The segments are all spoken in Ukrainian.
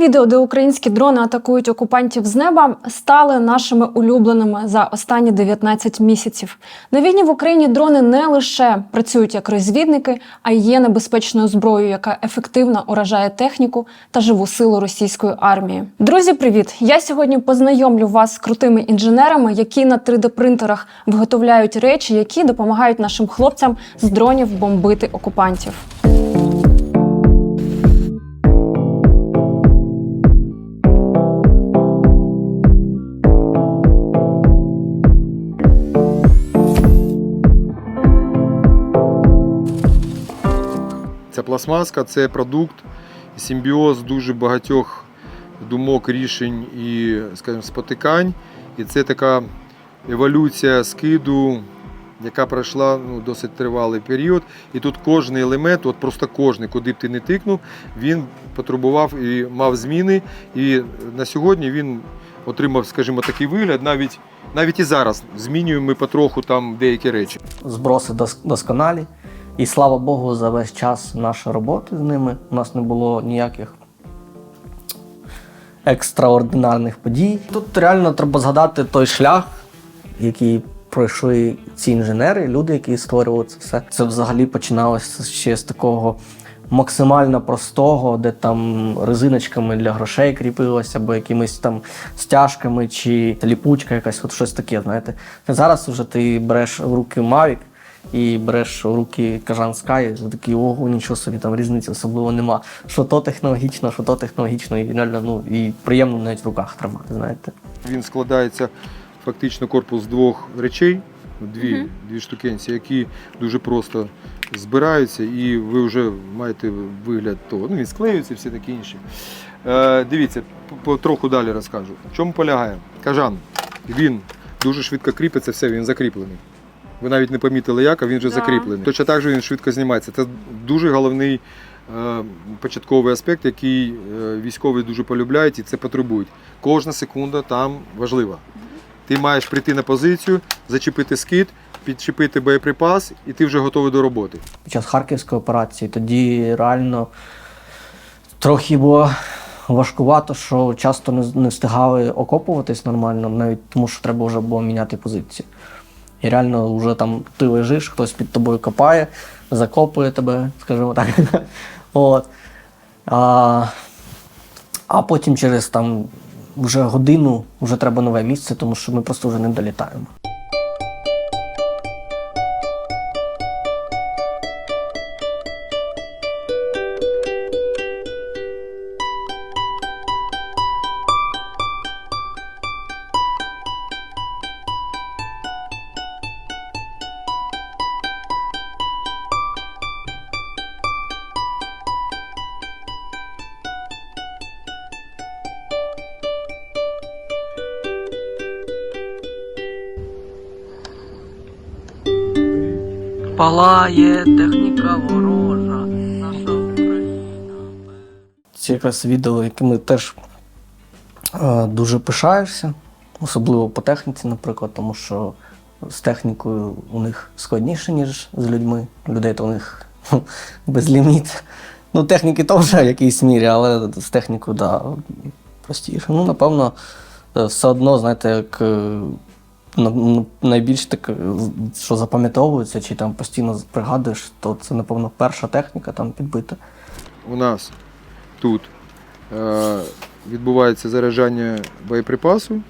відео, де українські дрони атакують окупантів з неба, стали нашими улюбленими за останні 19 місяців. На війні в Україні дрони не лише працюють як розвідники, а й є небезпечною зброєю, яка ефективно уражає техніку та живу силу російської армії. Друзі, привіт! Я сьогодні познайомлю вас з крутими інженерами, які на 3D-принтерах виготовляють речі, які допомагають нашим хлопцям з дронів бомбити окупантів. Ця пластмаска це продукт, симбіоз дуже багатьох думок, рішень і, скажімо, спотикань. І це така еволюція скиду, яка пройшла ну, досить тривалий період. І тут кожен елемент, от просто кожен, куди б ти не тикнув, він потребував і мав зміни. І на сьогодні він отримав, скажімо, такий вигляд. Навіть навіть і зараз змінюємо ми потроху там деякі речі. зброси досконалі. І слава Богу, за весь час нашої роботи з ними у нас не було ніяких екстраординарних подій. Тут реально треба згадати той шлях, який пройшли ці інженери, люди, які створювали це все. Це взагалі починалося ще з такого максимально простого, де там резиночками для грошей кріпилося, або якимись там стяжками, чи ліпучка якась, от щось таке, знаєте. Зараз вже ти береш в руки Mavic, і береш в руки Кажан Sky, і такий ого, нічого собі там різниці особливо нема. Що то технологічно, що то технологічно, і реально ну і приємно навіть в руках тримати, знаєте. Він складається фактично корпус двох речей, дві, дві штукенці, які дуже просто збираються, і ви вже маєте вигляд того. Ну, він склеюється і все таке інше. Е, дивіться, потроху далі розкажу. В чому полягає? Кажан, він дуже швидко кріпиться, все, він закріплений. Ви навіть не помітили як, а він вже Да. закріплений. Точно так же він швидко знімається. Це дуже головний е, початковий аспект, який е, військові дуже полюбляють і це потребують. Кожна секунда там важлива. Ти маєш прийти на позицію, зачепити скид, підчепити боєприпас, і ти вже готовий до роботи. Під час харківської операції тоді реально трохи було важкувато, що часто не, не встигали окопуватись нормально, навіть тому що треба вже було міняти позицію. І реально вже там ти лежиш, хтось під тобою копає, закопує тебе, скажімо так. От. А, а потім через там вже годину вже треба нове місце, тому що ми просто вже не долітаємо. Палає техніка ворожа, наша Україна. Це якраз відео, яке ми теж е, дуже пишаєшся, особливо по техніці, наприклад, тому що з технікою у них складніше, ніж з людьми. Людей то у них ну, безліміт. Ну, техніки теж в якійсь мірі, але з технікою, да, простіше. Ну, напевно, е, все одно, знаєте, як е, найбільш так, е, що запам'ятовується, чи там постійно пригадуєш, то це, напевно, перша техніка там підбита. У нас тут е, відбувається заряджання боєприпасу.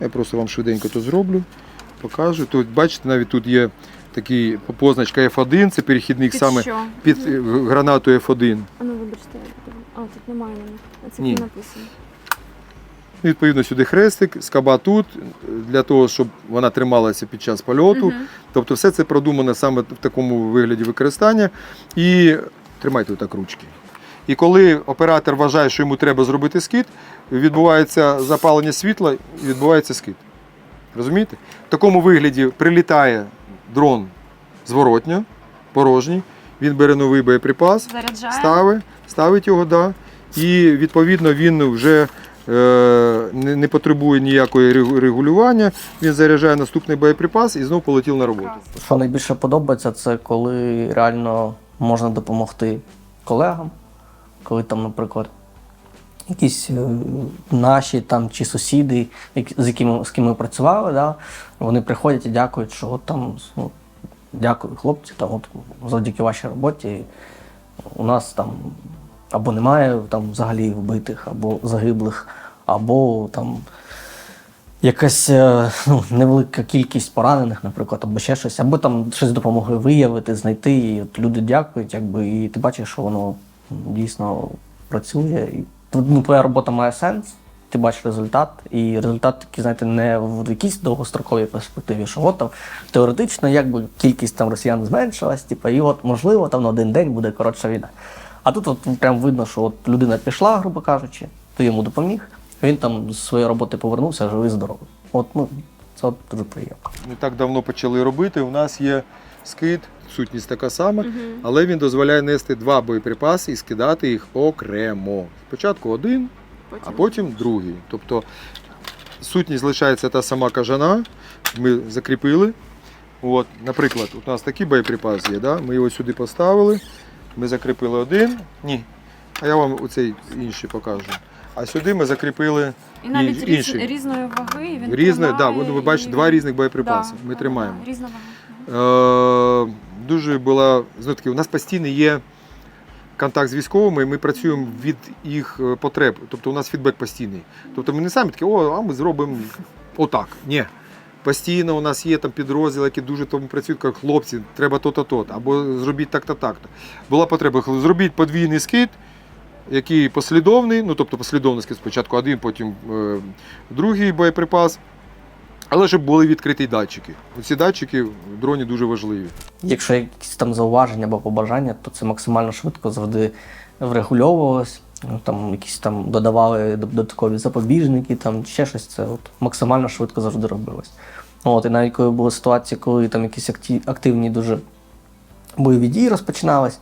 Я просто вам швиденько то зроблю, покажу. Тут, бачите, навіть тут є такий позначка F1, це перехідник саме що? під е, гранату F1. А ну вибачте, а тут немає на них. Це Ні. не написано. Відповідно, сюди хрестик, скаба тут, для того, щоб вона трималася під час польоту. Тобто все це продумано саме в такому вигляді використання. І тримайте так ручки. І коли оператор вважає, що йому треба зробити скид, відбувається запалення світла і відбувається скид. Розумієте? В такому вигляді прилітає дрон зворотньо, порожній, він бере новий боєприпас, ставить, ставить його, да, і відповідно він вже не, не потребує ніякої регу- регулювання. Він заряджає наступний боєприпас і знову полетів на роботу. Що найбільше подобається, це коли реально можна допомогти колегам, коли там, наприклад, якісь е, наші там чи сусіди, з якими з ким ми працювали, да, вони приходять і дякують, що от там ну, дякую, хлопці, там от завдяки вашій роботі у нас там або немає там взагалі вбитих, або загиблих, або там якась е, ну, невелика кількість поранених, наприклад, або ще щось, або там щось допомогли виявити, знайти, і от люди дякують, якби, і ти бачиш, що воно дійсно працює. І ну, твоя робота має сенс, ти бачиш результат, і результат такий, знаєте, не в якійсь довгостроковій перспективі, що от там теоретично якби кількість там росіян зменшилась, типу, і от можливо там на один день буде коротша війна. А тут от прям видно, що от людина пішла, грубо кажучи, ти йому допоміг, він там з своєї роботи повернувся, живий, здоровий. От, ну, це от дуже приємно. не так давно почали робити. У нас є скид, сутність така сама, але він дозволяє нести два боєприпаси і скидати їх окремо. Спочатку один, а потім другий. Тобто сутність залишається та сама кажана, ми закріпили. От, наприклад, у нас такий боєприпас є, да? ми його сюди поставили, ми закріпили один. Ні. А я вам оцей інший покажу. А сюди ми закріпили І навіть різ- інший. різної ваги. і Він різне, да, тримає, ви, ви бачите, і- два різних боєприпаси. Да, Ми да, тримаємо. да, Різна вага. Е, дуже була знову таки, у нас постійно є контакт з військовими, і ми працюємо від їх е, потреб. Тобто у нас фідбек постійний. Тобто ми не самі такі, о, а ми зробимо отак. Ні. Постійно у нас є там підрозділи, які дуже тому працюють, кажуть, хлопці, треба то-то, то або зробіть так-то, так-то. Була потреба, зробіть подвійний скид, який послідовний, ну тобто послідовний скид спочатку один, потім е, другий боєприпас. Але щоб були відкриті датчики. Ці датчики в дроні дуже важливі. Якщо якісь там зауваження або побажання, то це максимально швидко завжди врегульовувалось. Ну, Там якісь там додавали додаткові запобіжники, там ще щось, це от максимально швидко завжди робилось. От, і навіть коли були ситуації, коли там якісь акті- активні дуже бойові дії розпочинались,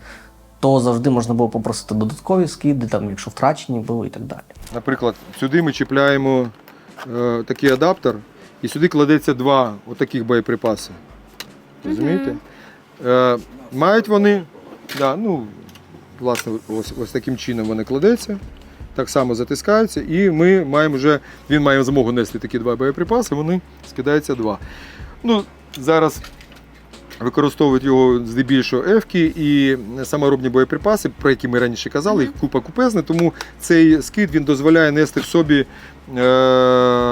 то завжди можна було попросити додаткові скиди, там, якщо втрачені були і так далі. Наприклад, сюди ми чіпляємо е, такий адаптер, і сюди кладеться два отаких боєприпаси. Розумієте? Е, мають вони, да, ну, власне, ось, ось таким чином вони кладеться, так само затискаються, і ми маємо вже, він має змогу нести такі два боєприпаси, вони скидаються два. Ну, зараз використовують його здебільшого ефки і саморобні боєприпаси, про які ми раніше казали, їх купа купезна, тому цей скид він дозволяє нести в собі е,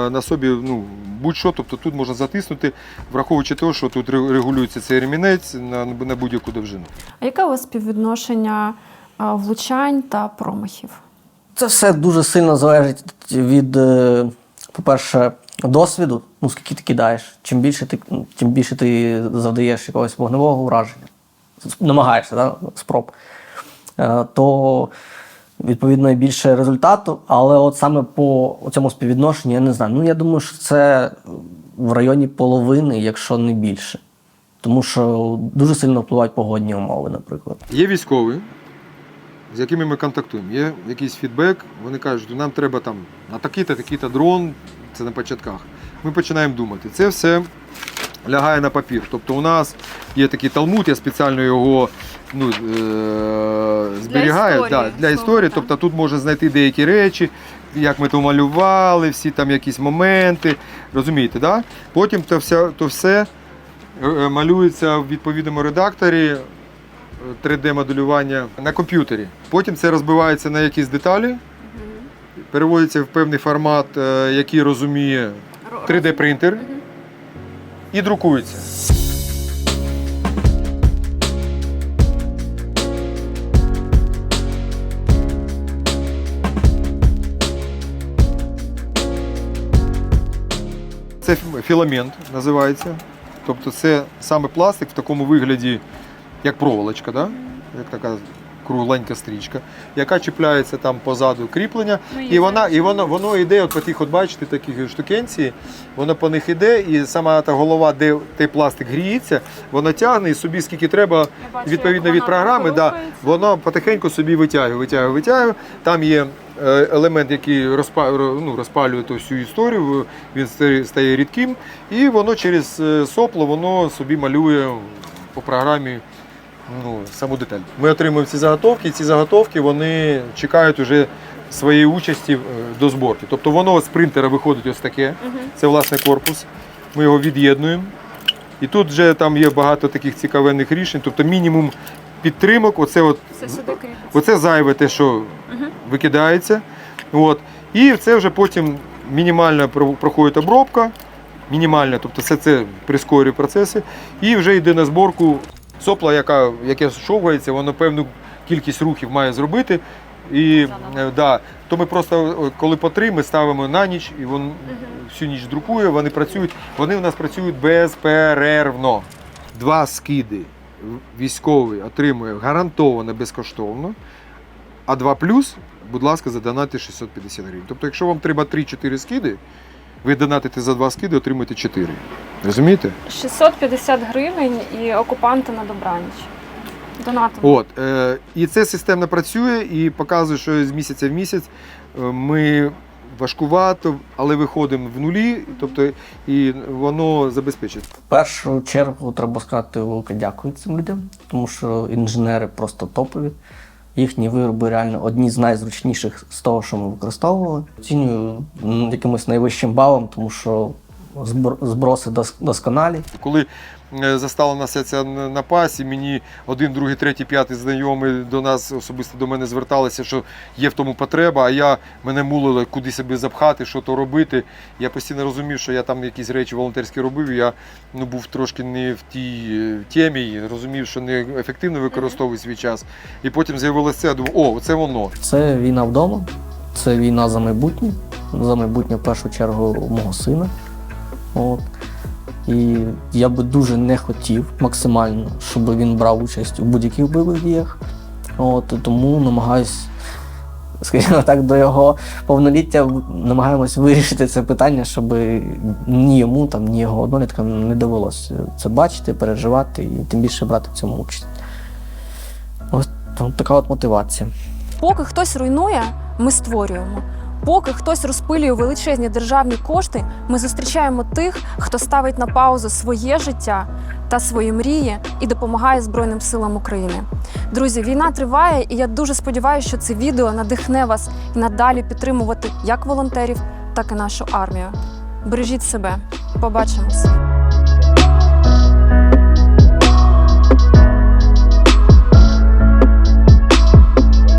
на собі ну, будь-що, тобто тут можна затиснути, враховуючи те, що тут регулюється цей ремінець на, на будь-яку довжину. А яке у вас співвідношення влучань та промахів? Це все дуже сильно залежить від, е, по-перше, досвіду, ну скільки ти кидаєш. Чим більше ти, ну, тим більше ти завдаєш якогось вогневого ураження, намагаєшся да, спроб, е, то відповідно і більше результату. Але от саме по цьому співвідношенню, я не знаю. Ну я думаю, що це в районі половини, якщо не більше. Тому що дуже сильно впливають погодні умови, наприклад. Є військові, з якими ми контактуємо. Є якийсь фідбек, вони кажуть, «Ну, нам треба там на такий-то, такий-то дрон, це на початках. Ми починаємо думати. Це все лягає на папір. Тобто у нас є такий талмуд, я спеціально його ну, е- зберігаю історії, да, для історії. так. Тобто тут можна знайти деякі речі, як ми то малювали, всі там якісь моменти. Розумієте, да? Потім то все, то все е, е, малюється в відповідному редакторі. 3D-моделювання на комп'ютері. Потім це розбивається на якісь деталі, переводиться в певний формат, е, який розуміє 3D-принтер і друкується. Це філамент називається. Тобто це саме пластик в такому вигляді, як проволочка, да? як така кругленька стрічка, яка чіпляється там позаду кріплення. І вона, і воно, воно йде, от по тих, от бачите, таких штукенці, воно по них іде, і сама та голова, де той пластик гріється, воно тягне і собі скільки треба, відповідно від програми, да, воно потихеньку собі витягує, витягує, витягує. Там є е, елемент, який розпа, ро- ну, розпалює ту всю історію, він стає- стає рідким, і воно через е, сопло воно собі малює по програмі ну, саму деталь. Ми отримуємо ці заготовки, і ці заготовки вони чекають уже своєї участі е, до зборки. Тобто воно з принтера виходить ось таке. Це власне корпус. Ми його від'єднуємо. І тут вже там є багато таких цікавенних рішень. Тобто мінімум підтримок, оце от. Оце зайве те, що викидається. От. І це вже потім мінімальна проходить обробка. Мінімальна, тобто все це прискорює процеси. І вже йде на зборку сопла, яка, яке шовгається, воно певну кількість рухів має зробити. І, е, да, то ми просто, е, коли по три, ми ставимо на ніч, і він всю ніч друкує, вони працюють, вони в нас працюють безперервно. Два скиди військовий отримує гарантовано безкоштовно. А 2 плюс, будь ласка, задонати 650 гривень. Тобто, якщо вам треба 3-4 скиди, ви донатите за 2 скиди, отримуєте 4. Розумієте? 650 гривень і окупанти на добраніч. Донатимо. От, е, і це системно працює і показує, що з місяця в місяць е, ми важкувато, але виходимо в нулі, тобто і воно забезпечить. В першу чергу треба сказати велике дякую цим людям, тому що інженери просто топові. Їхні вироби реально одні з найзручніших з того, що ми використовували. Оцінюю якимось найвищим балом, тому що зброси досконалі. Коли е, застала нас ця напасть, і мені один, другий, третій, п'ятий знайомий до нас особисто до мене зверталися, що є в тому потреба, а я мене мулили куди себе запхати, що то робити. Я постійно розумів, що я там якісь речі волонтерські робив. і Я ну, був трошки не в тій е, темі, і розумів, що не ефективно використовую свій час. І потім з'явилося це, я думав, о, це воно. Це війна вдома, це війна за майбутнє, за майбутнє в першу чергу мого сина. От. І я би дуже не хотів максимально, щоб він брав участь у будь-яких бойових діях. От, тому намагаюсь, скажімо так, до його повноліття намагаємось вирішити це питання, щоб ні йому, там, ні його одноліткам не довелося це бачити, переживати і тим більше брати в цьому участь. Там така от мотивація. Поки хтось руйнує, ми створюємо. Поки хтось розпилює величезні державні кошти, ми зустрічаємо тих, хто ставить на паузу своє життя та свої мрії і допомагає Збройним силам України. Друзі, війна триває, і я дуже сподіваюся, що це відео надихне вас і надалі підтримувати як волонтерів, так і нашу армію. Бережіть себе. Побачимось.